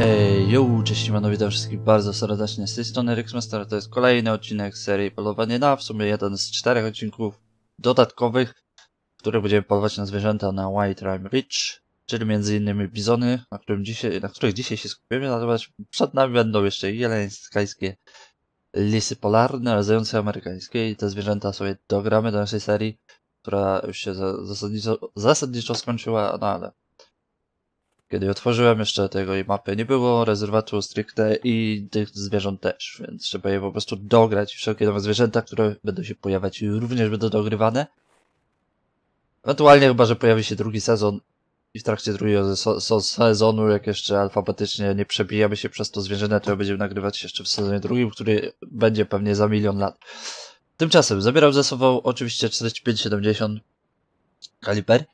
Ej, yo, cześć, siemano, witam wszystkich bardzo serdecznie z tej strony Rixmaster, to jest kolejny odcinek serii Polowanie na, w sumie jeden z czterech odcinków dodatkowych, w których będziemy polować na zwierzęta na White Rime Ridge, czyli między innymi bizony, na, którym dzisiaj, na których dzisiaj się skupimy, natomiast przed nami będą jeszcze jeleńskańskie lisy polarne oraz zające amerykańskie i te zwierzęta sobie dogramy do naszej serii, która już się za- zasadniczo, zasadniczo skończyła, no ale kiedy otworzyłem jeszcze tego i mapy nie było, rezerwatu stricte i tych zwierząt też, więc trzeba je po prostu dograć. Wszelkie nowe zwierzęta, które będą się pojawiać również będą dogrywane. Ewentualnie chyba, że pojawi się drugi sezon i w trakcie drugiego se- se- sezonu, jak jeszcze alfabetycznie nie przebijamy się przez to zwierzęta, to będziemy nagrywać jeszcze w sezonie drugim, który będzie pewnie za milion lat. Tymczasem zabieram ze sobą oczywiście 45-70 kaliber.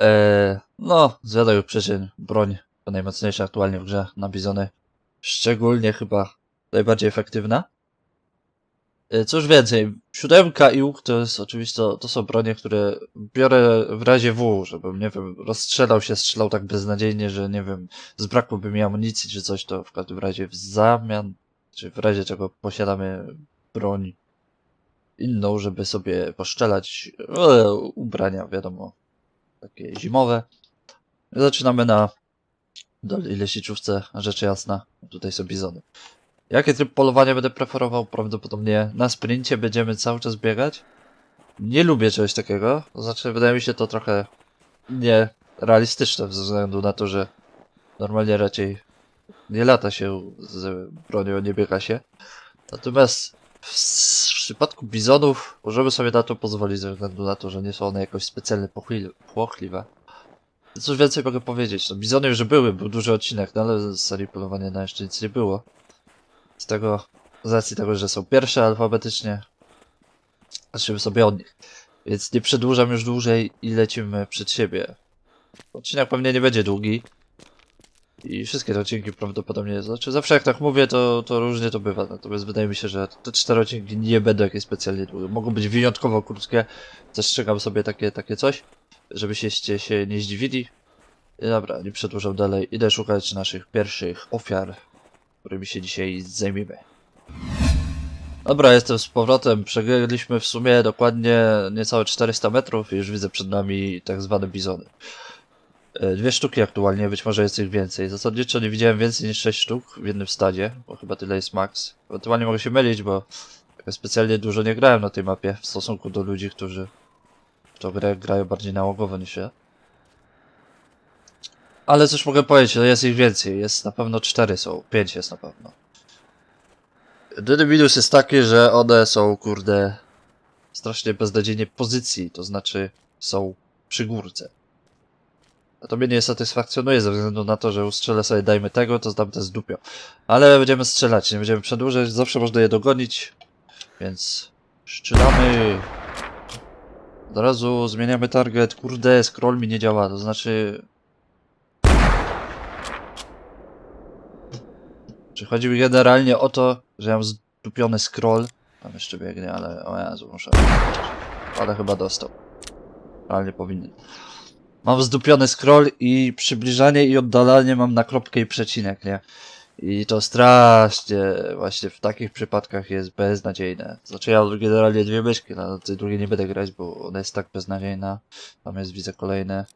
Eee, no, z wiadomych przyczyn broń najmocniejsza aktualnie w grze na bizony. Szczególnie chyba najbardziej efektywna. Eee, cóż więcej, siódemka i łuk to jest oczywiście, to, to są bronie, które biorę w razie W, żebym, nie wiem, rozstrzelał się, strzelał tak beznadziejnie, że nie wiem, zbrakłoby mi amunicji czy coś, to w każdym razie w zamian, czy w razie czego posiadamy broń inną, żeby sobie poszczelać e, ubrania, wiadomo, takie zimowe. Zaczynamy na leśniczówce, rzecz jasna. Tutaj są bizony. Jaki tryb polowania będę preferował? Prawdopodobnie na sprincie będziemy cały czas biegać. Nie lubię czegoś takiego. To znaczy, wydaje mi się to trochę nierealistyczne, ze względu na to, że normalnie raczej nie lata się z bronią, nie biega się. Natomiast w przypadku bizonów możemy sobie na to pozwolić, ze względu na to, że nie są one jakoś specjalnie płochliwe. Cóż więcej mogę powiedzieć? No, bizony już były, był duży odcinek, no ale z serii polowania na jeszcze nic nie było. Z tego, z racji tego, że są pierwsze alfabetycznie, zaczniemy sobie od nich. Więc nie przedłużam już dłużej i lecimy przed siebie. Odcinek pewnie nie będzie długi. I wszystkie te odcinki prawdopodobnie, znaczy zawsze jak tak mówię, to, to różnie to bywa. Natomiast wydaje mi się, że te cztery odcinki nie będą jakieś specjalnie długie. Mogą być wyjątkowo krótkie. Zastrzegam sobie takie, takie coś, żebyście się nie zdziwili. I dobra, nie przedłużam dalej. Idę szukać naszych pierwszych ofiar, którymi się dzisiaj zajmiemy. Dobra, jestem z powrotem. Przegraliśmy w sumie dokładnie niecałe 400 metrów i już widzę przed nami tak zwane bizony. E, Dwie sztuki aktualnie, być może jest ich więcej. Zasadniczo nie widziałem więcej niż 6 sztuk w jednym stadzie, bo chyba tyle jest max. Ewentualnie mogę się mylić, bo jakoś specjalnie dużo nie grałem na tej mapie w stosunku do ludzi, którzy w tą grę grają bardziej nałogowo niż ja. Ale cóż mogę powiedzieć, że jest ich więcej. Jest na pewno 4 są, 5 jest na pewno. Jedyny minus jest taki, że one są, kurde, strasznie beznadziejnie pozycji, to znaczy są przy górce. To mnie nie satysfakcjonuje ze względu na to, że ustrzelę sobie dajmy tego, to tamte zdupio. Ale będziemy strzelać, nie będziemy przedłużać, zawsze można je dogonić. Więc strzelamy. Od razu zmieniamy target. Kurde, scroll mi nie działa, to znaczy... Czy chodzi mi generalnie o to, że mam zdupiony scroll? Tam jeszcze biegnie, ale o Jezu, muszę... Ale chyba dostał. Realnie powinien. Mam zdupiony scroll i przybliżanie i oddalanie mam na kropkę i przecinek, nie? I to strasznie właśnie w takich przypadkach jest beznadziejne. Znaczy ja generalnie dwie myszki, no, na tej drugiej nie będę grać, bo ona jest tak beznadziejna. Tam jest, widzę kolejne.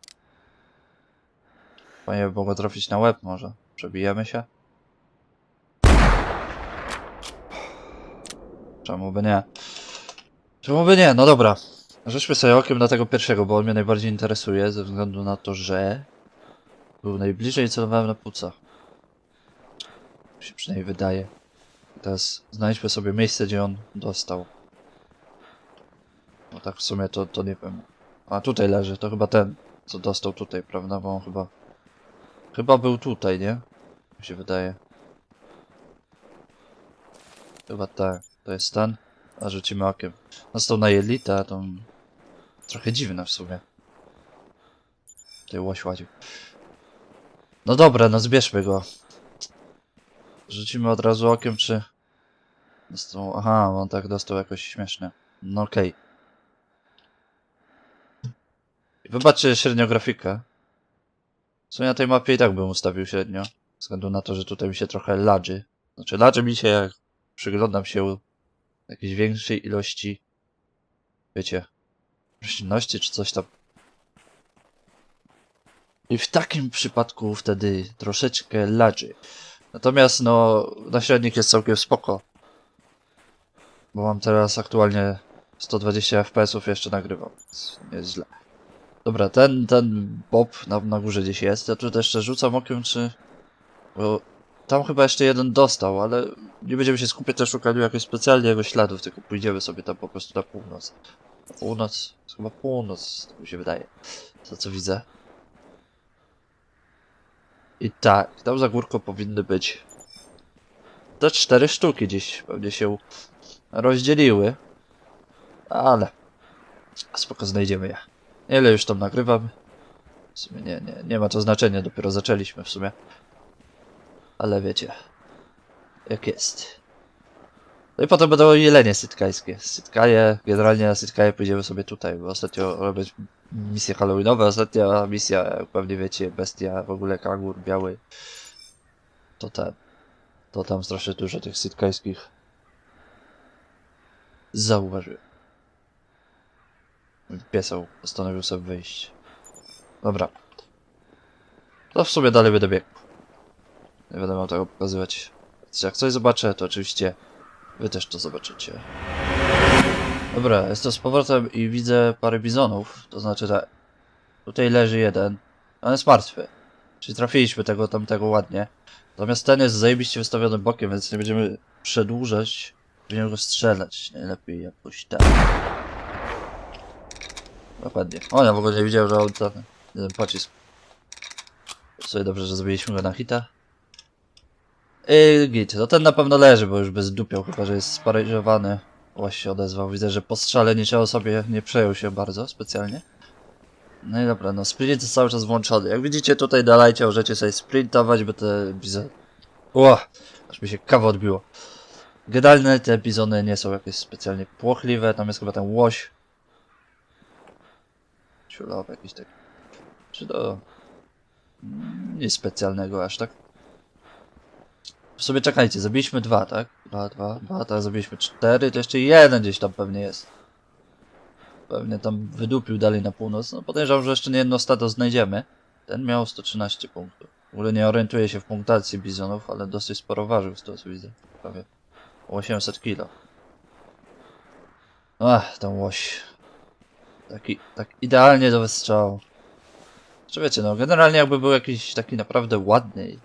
Fajnie by mogło trafić na łeb może. Przebijemy się? Czemu by nie? Czemu by nie? No dobra. Rzućmy sobie okiem na tego pierwszego, bo on mnie najbardziej interesuje, ze względu na to, że był najbliżej i celowałem na płuca. Tak się przynajmniej wydaje. Teraz znajdźmy sobie miejsce, gdzie on dostał. No tak w sumie to, to nie wiem. A tutaj leży, to chyba ten, co dostał tutaj, prawda? Bo on chyba... Chyba był tutaj, nie? Mi się wydaje. Chyba tak. To jest ten. A rzucimy okiem. Dostał na jelita, to... Trochę dziwne w sumie. Tutaj łoś łaził. No dobra, no zbierzmy go. Rzucimy od razu okiem, czy... Dostał... Aha, on tak dostał jakoś śmiesznie. No okej. Wybaczcie średnio grafikę. W sumie na tej mapie i tak bym ustawił średnio. względu na to, że tutaj mi się trochę ladży. Znaczy, ladży mi się, jak przyglądam się jakiejś większej ilości, wiecie, roślinności czy coś tam. I w takim przypadku wtedy troszeczkę ladży. Natomiast no, na średnik jest całkiem spoko. Bo mam teraz aktualnie 120 fps jeszcze nagrywam, więc nie jest źle. Dobra, ten, ten Bob na, na górze gdzieś jest. Ja tu jeszcze rzucam okiem, czy... Bo tam chyba jeszcze jeden dostał, ale nie będziemy się skupiać na szukaniu jakoś specjalnie jego śladów, tylko pójdziemy sobie tam po prostu na północ. Północ? Chyba północ, mi się wydaje. To co widzę. I tak, tam za górką powinny być te cztery sztuki gdzieś pewnie się rozdzieliły. Ale spoko znajdziemy je. Ile już tam nagrywam? W sumie nie, nie, nie ma to znaczenia, dopiero zaczęliśmy w sumie. Ale wiecie, jak jest. No i potem będą jelenie sytkajskie. Sytkaje, generalnie na sytkaje pójdziemy sobie tutaj, bo ostatnio robię misje halloweenowe, ostatnia misja, jak pewnie wiecie, bestia, w ogóle kangur biały. To ten, to tam strasznie dużo tych sytkajskich zauważyłem. Piesał postanowił sobie wyjść. Dobra. To w sumie dalej będę biegł. Nie będę miał tego pokazywać. Jak coś zobaczę, to oczywiście wy też to zobaczycie. Dobra, jestem z powrotem i widzę parę bizonów. To znaczy tak. Tutaj leży jeden. On jest martwy. Czyli trafiliśmy tego tamtego ładnie. Natomiast ten jest zajebiście wystawiony bokiem, więc nie będziemy przedłużać. Będziemy go strzelać. Najlepiej jakoś tak. Dokładnie. O, ja w ogóle nie widziałem, że on ten pocisk. Sobie dobrze, że zrobiliśmy go na hita. I git, no ten na pewno leży, bo już bez dupiał, chyba że jest sparaliżowany. Właśnie się odezwał. Widzę, że po strzale niczego sobie nie przejął się bardzo specjalnie. No i dobra, no sprint jest cały czas włączony. Jak widzicie tutaj na lajcie możecie sobie sprintować, bo te bizony... Ło! Aż mi się kawa odbiło. Generalnie te bizony nie są jakieś specjalnie płochliwe, tam jest chyba ten łoś. Ciulowy jakiś taki. Czy to... mm, Nic specjalnego aż tak. W sobie czekajcie, zabiliśmy dwa, tak? Dwa, dwa, dwa, teraz zabiliśmy cztery, to jeszcze jeden gdzieś tam pewnie jest. Pewnie tam wydupił dalej na północ. No podejrzewam, że jeszcze nie jedno stado znajdziemy. Ten miał 113 punktów. W ogóle nie orientuję się w punktacji bizonów, ale dosyć sporo ważył z tego co widzę. Prawie 800 kilo. Ach, ten łoś. Taki, tak idealnie do wystrzału. Czy wiecie, no generalnie jakby był jakiś taki naprawdę ładny.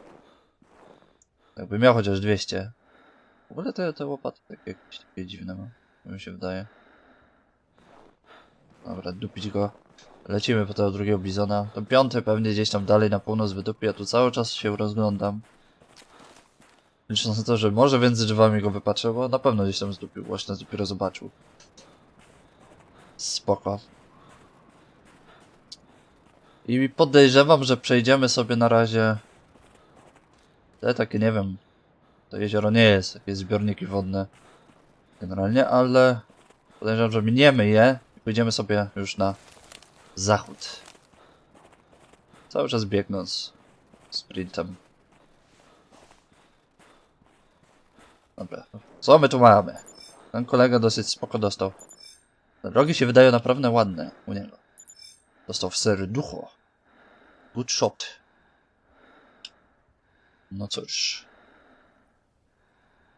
Jakby miał chociaż 200. W ogóle te, te łopaty takie jakieś takie dziwne tak Mi się wydaje. Dobra, dupić go. Lecimy po tego drugiego bizona. Ten piąty pewnie gdzieś tam dalej na północ wydupi, ja tu cały czas się rozglądam. Licząc na to, że może między drzewami go wypatrzę, bo na pewno gdzieś tam zdupił, właśnie dopiero zobaczył. Spoko. I podejrzewam, że przejdziemy sobie na razie... Te takie, nie wiem... To jezioro nie jest, jakieś zbiorniki wodne. Generalnie, ale... Podejrzewam, że miniemy je i pójdziemy sobie już na zachód. Cały czas biegnąc sprintem. Dobra, co my tu mamy? Ten kolega dosyć spoko dostał. Rogi się wydają naprawdę ładne u niego. Dostał w serducho. Good shot. No cóż.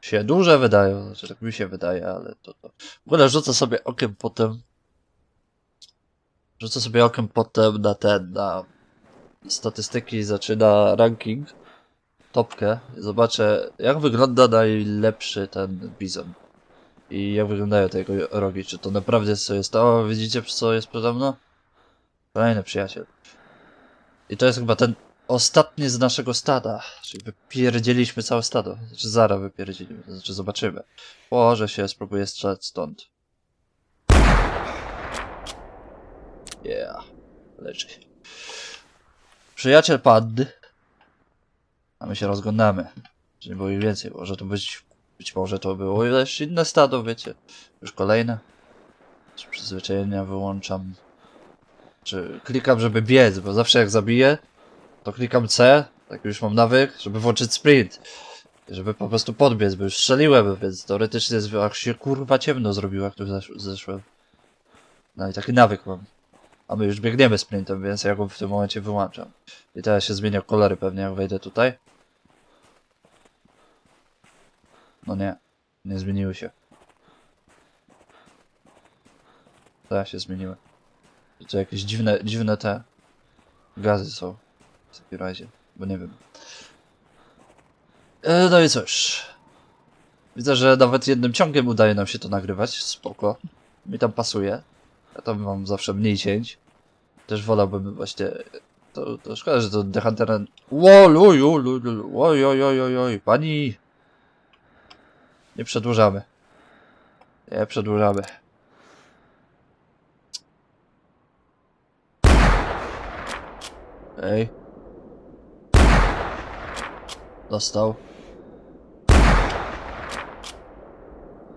Się duże wydają, znaczy tak mi się wydaje, ale to, to... W ogóle rzucę sobie okiem potem... Rzucę sobie okiem potem na ten, na statystyki, zaczyna ranking, topkę. Zobaczę, jak wygląda najlepszy ten bizon. I jak wyglądają te jego rogi, czy to naprawdę co jest? Widzicie, co jest przede mną? Kolejny przyjaciel. I to jest chyba ten ostatni z naszego stada. Czyli wypierdzieliśmy całe stado. Znaczy zara wypierdzielimy, znaczy zobaczymy. Położę się, spróbuję strzelać stąd. Yeah. Leży. Przyjaciel padł. A my się rozglądamy. Czy nie było ich więcej? Może to być... Być może to było też inne stado, wiecie. Już kolejne. Przyzwyczajenia wyłączam. Czy klikam, żeby biec, bo zawsze jak zabiję, to klikam C, Tak już mam nawyk, żeby włączyć sprint. Żeby po prostu podbiec, bo już strzeliłem, więc teoretycznie jest, jak się kurwa ciemno zrobiło, jak tu zesz- zeszłem. No i taki nawyk mam. A my już biegniemy sprintem, więc ja go w tym momencie wyłączam. I teraz się zmienia kolory pewnie, jak wejdę tutaj. No nie, nie zmieniły się. Teraz się zmieniły. To jakieś dziwne, dziwne te gazy są. W takim razie, bo nie wiem. E, no i cóż. Widzę, że nawet jednym ciągiem udaje nam się to nagrywać. Spoko. Mi tam pasuje. Ja tam mam zawsze mniej cięć. Też wolałbym właśnie... To, to szkoda, że to The Hunter... Oj, oj, oj, oj, pani... Nie przedłużamy. Nie przedłużamy. Ej. Dostał.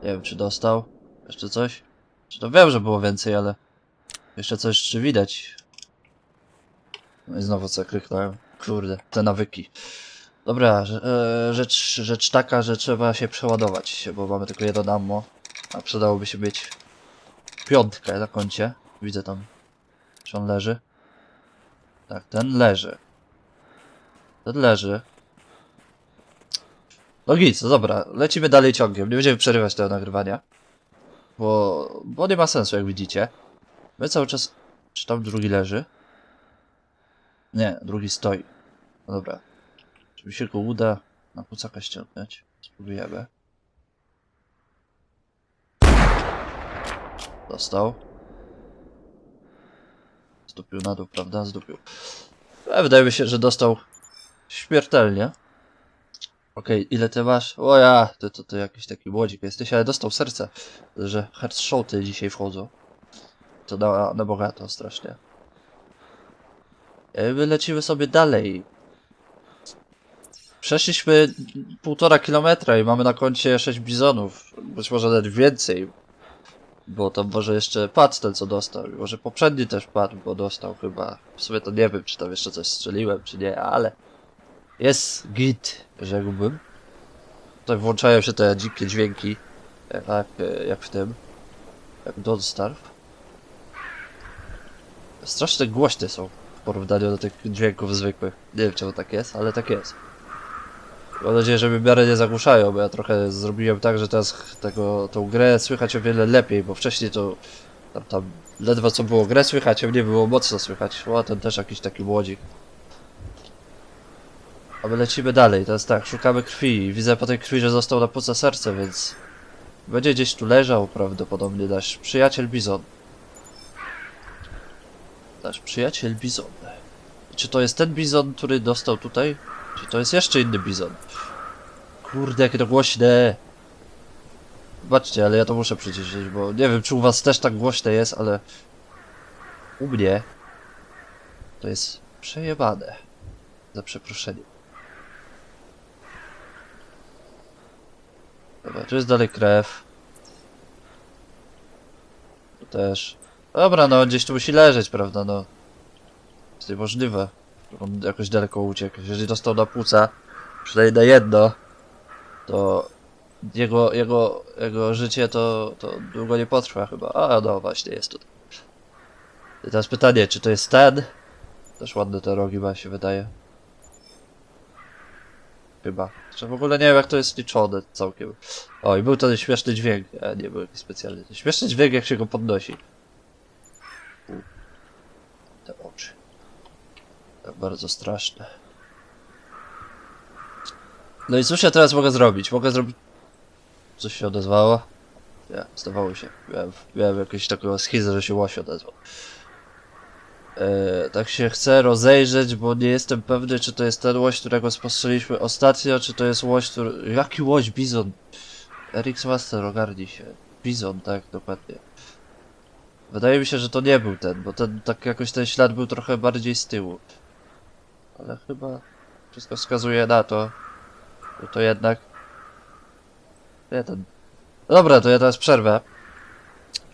Nie wiem, czy dostał. Jeszcze coś? Czy to wiem, że było więcej, ale... Jeszcze coś, czy widać? No i znowu co kryknąłem. Kurde, te nawyki. Dobra, e, rzecz, rzecz taka, że trzeba się przeładować, bo mamy tylko jedno ammo. A przydałoby się mieć piątkę na koncie. Widzę tam. Czy on leży? Tak, ten leży. Ten leży. No nic, no dobra, lecimy dalej ciągiem. Nie będziemy przerywać tego nagrywania. Bo, bo nie ma sensu, jak widzicie. My cały czas... Czy tam drugi leży? Nie, drugi stoi. No dobra. Czy mi się go uda na kucaka ściągnąć? Spróbujemy. Dostał. Zdupił na dół, prawda? Zdupił. E, wydaje mi się, że dostał śmiertelnie. Okej, ile ty masz? O ja, ty to, to jakiś taki młodzik jesteś, ale dostał serce, że headshoty dzisiaj wchodzą. To na, na bogato strasznie. E, My lecimy sobie dalej. Przeszliśmy półtora kilometra i mamy na koncie 6 bizonów. Być może nawet więcej. Bo to może jeszcze padł ten co dostał. Może poprzedni też padł, bo dostał chyba. W sumie to nie wiem, czy tam jeszcze coś strzeliłem, czy nie, ale jest git, rzekłbym. Tutaj włączają się te dzikie dźwięki, jak, jak w tym, jak Don't Starve. Strasznie głośne są w porównaniu do tych dźwięków zwykłych. Nie wiem czemu tak jest, ale tak jest. Mam nadzieję, że mnie w miarę nie zagłuszają, bo ja trochę zrobiłem tak, że teraz tego, tą grę słychać o wiele lepiej, bo wcześniej to tam, tam ledwo co było grę słychać, a mnie było mocno słychać. O, ten też jakiś taki młodzik. A my lecimy dalej, teraz tak, szukamy krwi. Widzę po tej krwi, że został na puce serce, więc będzie gdzieś tu leżał prawdopodobnie nasz przyjaciel Bizon. Nasz przyjaciel Bizon. Czy to jest ten Bizon, który dostał tutaj? Czy to jest jeszcze inny Bizon? Kurde, jakie to głośne! Zobaczcie, ale ja to muszę przyciszyć, bo nie wiem, czy u was też tak głośne jest, ale u mnie to jest przejebane. Za przeproszeniem. Dobra, tu jest dalej krew. Tu też. Dobra, no gdzieś tu musi leżeć, prawda, no. Jest niemożliwe. On jakoś daleko uciekł. Jeżeli dostał na płuca, przynajmniej na jedno, to jego, jego, jego życie to, to długo nie potrwa chyba. A no właśnie, jest tutaj. I teraz pytanie, czy to jest ten? Też ładne te rogi ma się wydaje. Chyba. Czy w ogóle nie wiem jak to jest liczone całkiem. O i był ten śmieszny dźwięk. A nie był jakiś specjalny. Śmieszny dźwięk jak się go podnosi. Te oczy. Tak bardzo straszne. No i cóż ja teraz mogę zrobić? Mogę zrobić... Coś się odezwało? Nie, zdawało się. Miałem, miałem jakieś takiego schizę, że się łoś odezwał. E, tak się chcę rozejrzeć, bo nie jestem pewny, czy to jest ten łoś, którego spostrzeliliśmy ostatnio, czy to jest łoś, który... Jaki łoś? Bizon! Erix Master, ogarnij się. Bizon, tak, dokładnie. Wydaje mi się, że to nie był ten, bo ten, tak jakoś ten ślad był trochę bardziej z tyłu. Ale chyba wszystko wskazuje na to, że to jednak... Nie ten... Dobra, to ja teraz przerwę.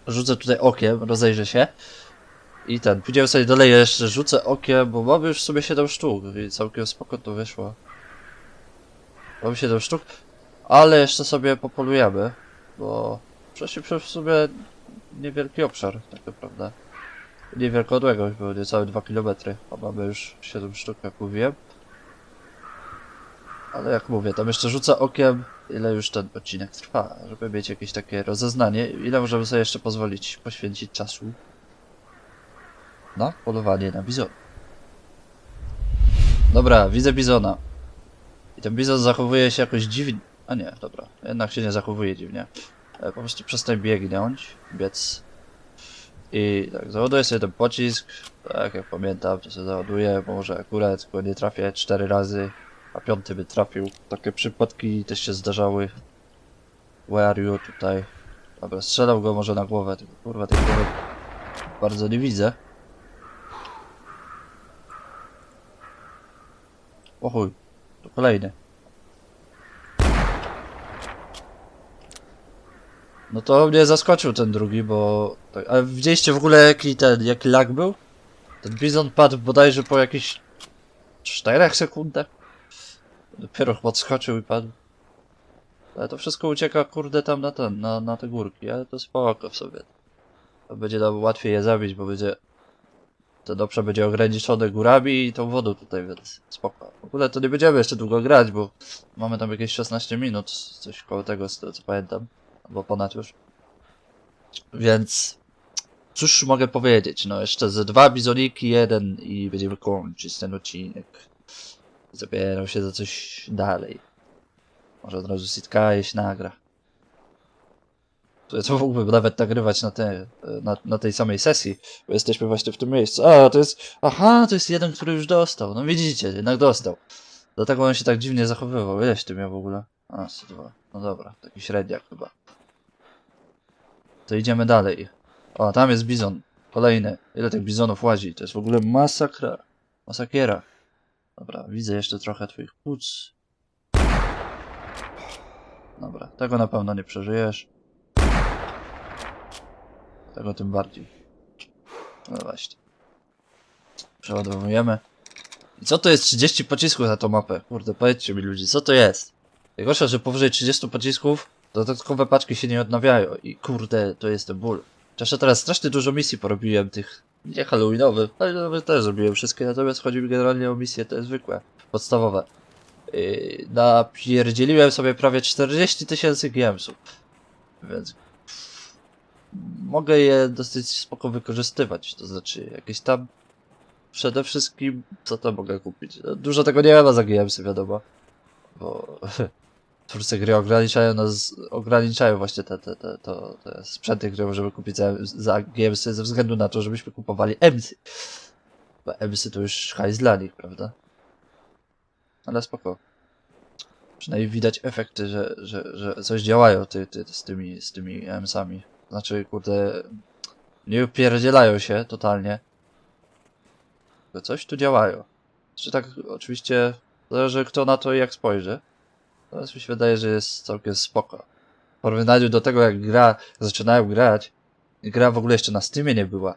Rzucę tutaj okiem, rozejrzę się. I ten, pójdziemy sobie dalej, jeszcze rzucę okiem, bo mamy już w sumie 7 sztuk i całkiem spoko to wyszło. Mamy 7 sztuk, ale jeszcze sobie popolujemy, bo przez w sumie niewielki obszar, tak naprawdę. Niewielką odległość, bo niecałe 2 km, a mamy już 7 sztuk, jak mówiłem. Ale jak mówię, tam jeszcze rzucę okiem, ile już ten odcinek trwa, żeby mieć jakieś takie rozeznanie, ile możemy sobie jeszcze pozwolić poświęcić czasu na polowanie na bizona. Dobra, widzę bizona. I ten bizon zachowuje się jakoś dziwnie. A nie, dobra, jednak się nie zachowuje dziwnie. E, Po prostu przestań biegnąć, biec. I tak, załaduję sobie ten pocisk. Tak, jak pamiętam, to sobie załaduję. Może akurat go nie trafię cztery razy, a piąty by trafił. Takie przypadki też się zdarzały. Where are you tutaj? Dobra, strzelał go może na głowę, tylko kurwa tej głowy bardzo nie widzę. O chuj, to kolejny. No to mnie zaskoczył ten drugi, bo... Tak, ale widzieliście w ogóle jaki ten, jaki lag był? Ten bizon padł bodajże po jakichś 4 sekundach. Dopiero chyba odskoczył i padł. Ale to wszystko ucieka kurde tam na ten, na, na te górki, ale to spoko w sobie. To będzie nam łatwiej je zabić, bo będzie... Ten obszar będzie ograniczony górami i tą wodą tutaj, więc spoko. W ogóle to nie będziemy jeszcze długo grać, bo mamy tam jakieś 16 minut, coś koło tego, tego co pamiętam. Albo ponad już. Więc... Cóż mogę powiedzieć, no jeszcze ze dwa bizoniki, jeden i będziemy kończyć ten odcinek. Zabieram się za coś dalej. Może od razu Sitka jeść nagra. To, mógłbym nawet nagrywać na, te, na, na tej samej sesji, bo jesteśmy właśnie w tym miejscu. A, to jest... Aha, to jest jeden, który już dostał. No widzicie, jednak dostał. Dlatego on się tak dziwnie zachowywał. Ileś ty miał w ogóle? A, 102. No dobra, taki średniak chyba. To idziemy dalej. O, tam jest bizon. Kolejny. Ile tych bizonów łazi? To jest w ogóle masakra. Masakiera. Dobra, widzę jeszcze trochę twoich płuc. Dobra, tego na pewno nie przeżyjesz. Tego tym bardziej. No właśnie. Przeładowujemy. I co to jest 30 pocisków na tą mapę? Kurde, powiedzcie mi ludzie, co to jest? Najgorsze, że powyżej 30 pocisków dodatkowe paczki się nie odnawiają i kurde, to jest ten ból. Jeszcze teraz strasznie dużo misji porobiłem tych nie halloweenowych, nawet też zrobiłem wszystkie, natomiast chodzi mi generalnie o misje te zwykłe, podstawowe. Yy, napierdzieliłem sobie prawie 40 tysięcy gemsów, więc mogę je dosyć spoko wykorzystywać, to znaczy jakieś tam przede wszystkim, co to mogę kupić? No, Dużo tego nie ma za GMsy, wiadomo, bo twórcy gry ograniczają nas, ograniczają właśnie te, te, te, to, te sprzęty, które możemy kupić za, za GMsy ze względu na to, żebyśmy kupowali EMSy. Bo EMSy to już hajs dla nich, prawda? Ale spoko. Przynajmniej widać efekty, że, że, że coś działają ty, ty, z tymi, z tymi EMSami. Znaczy, kurde, nie upierdzielają się totalnie. Coś tu działają. Czy tak oczywiście zależy kto na to i jak spojrzy. Teraz mi się wydaje, że jest całkiem spoko. W porównaniu do tego jak gra, zaczynają grać, gra w ogóle jeszcze na Steamie nie była,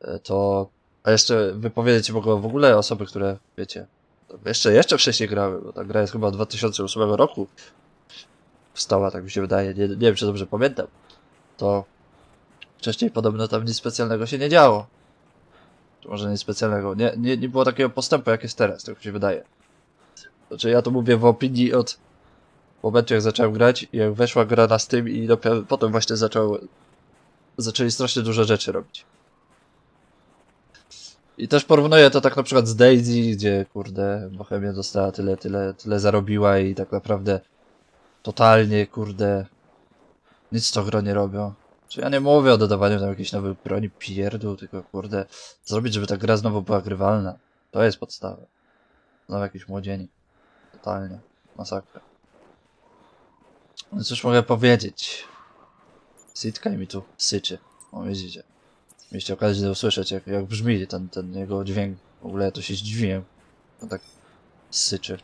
e, to a jeszcze wypowiedzieć mogą w ogóle osoby, które, wiecie, jeszcze, jeszcze wcześniej grały, bo ta gra jest chyba od 2008 roku wstała, tak mi się wydaje, nie, nie wiem czy dobrze pamiętam, to wcześniej podobno tam nic specjalnego się nie działo. Może nic specjalnego, nie, nie, nie było takiego postępu jak jest teraz, tak mi się wydaje. Znaczy ja to mówię w opinii od momentu jak zacząłem grać jak weszła gra na Steam i dopiero potem właśnie zaczął, zaczęli strasznie dużo rzeczy robić. I też porównuję to tak na przykład z Daisy, gdzie kurde Bohemia dostała tyle, tyle, tyle zarobiła i tak naprawdę totalnie kurde nic to gro nie robią. Czy ja nie mówię o dodawaniu tam jakiejś nowej broni pierdół, tylko kurde zrobić, żeby ta gra znowu była grywalna. To jest podstawa. Znowu jakiś młodzieni. Totalnie. Masakra. No cóż mogę powiedzieć? Sitka mi tu syczy. O, widzicie. Mieliście okazję usłyszeć, jak, jak brzmi ten, ten jego dźwięk. W ogóle ja to się zdziwiłem. On tak syczy.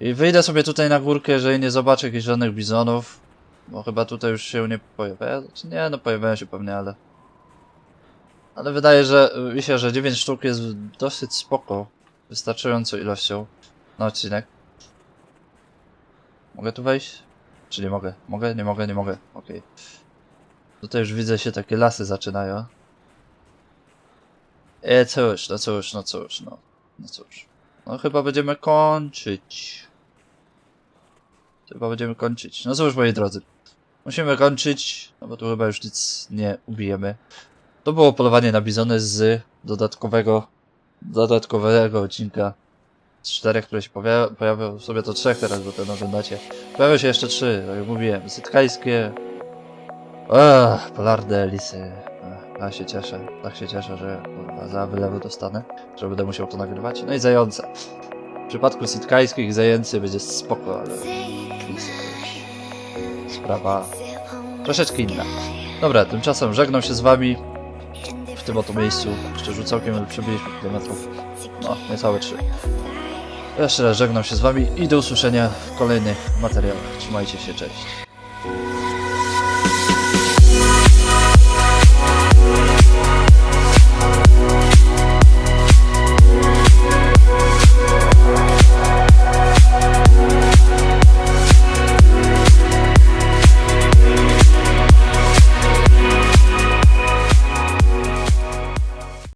I wyjdę sobie tutaj na górkę, jeżeli nie zobaczę jakichś żadnych bizonów. Bo chyba tutaj już się nie pojawiają. Znaczy nie, no pojawiają się pewnie, ale... Ale wydaje, że mi się, że 9 sztuk jest dosyć spoko. Wystarczającą ilością na odcinek. Mogę tu wejść? Czy nie mogę? Mogę? Nie mogę? Nie mogę. Okej. Tutaj już widzę się takie lasy zaczynają. E, cóż, no cóż, no cóż, no. No cóż. No chyba będziemy kończyć. Chyba będziemy kończyć. No cóż, moi drodzy. Musimy kończyć, no bo tu chyba już nic nie ubijemy. To było polowanie na bizony z dodatkowego, dodatkowego odcinka z czterech, które się pojawia, pojawią, sobie to trzech teraz, bo ten oglądacie. Pojawią się jeszcze trzy, tak jak mówiłem, sytkajskie, Ach, polarne lisy. Tak się cieszę, tak się cieszę, że kurwa, za wylewy dostanę, że będę musiał to nagrywać. No i zające. W przypadku sitkajskich zajęcy będzie spoko, ale sprawa troszeczkę inna. Dobra, tymczasem żegnam się z wami w tym oto miejscu. Jeszcze już całkiem przebyliśmy kilometrów. No, niecałe trzy. Jeszcze raz żegnam się z wami i do usłyszenia w kolejnych materiałach. Trzymajcie się, cześć.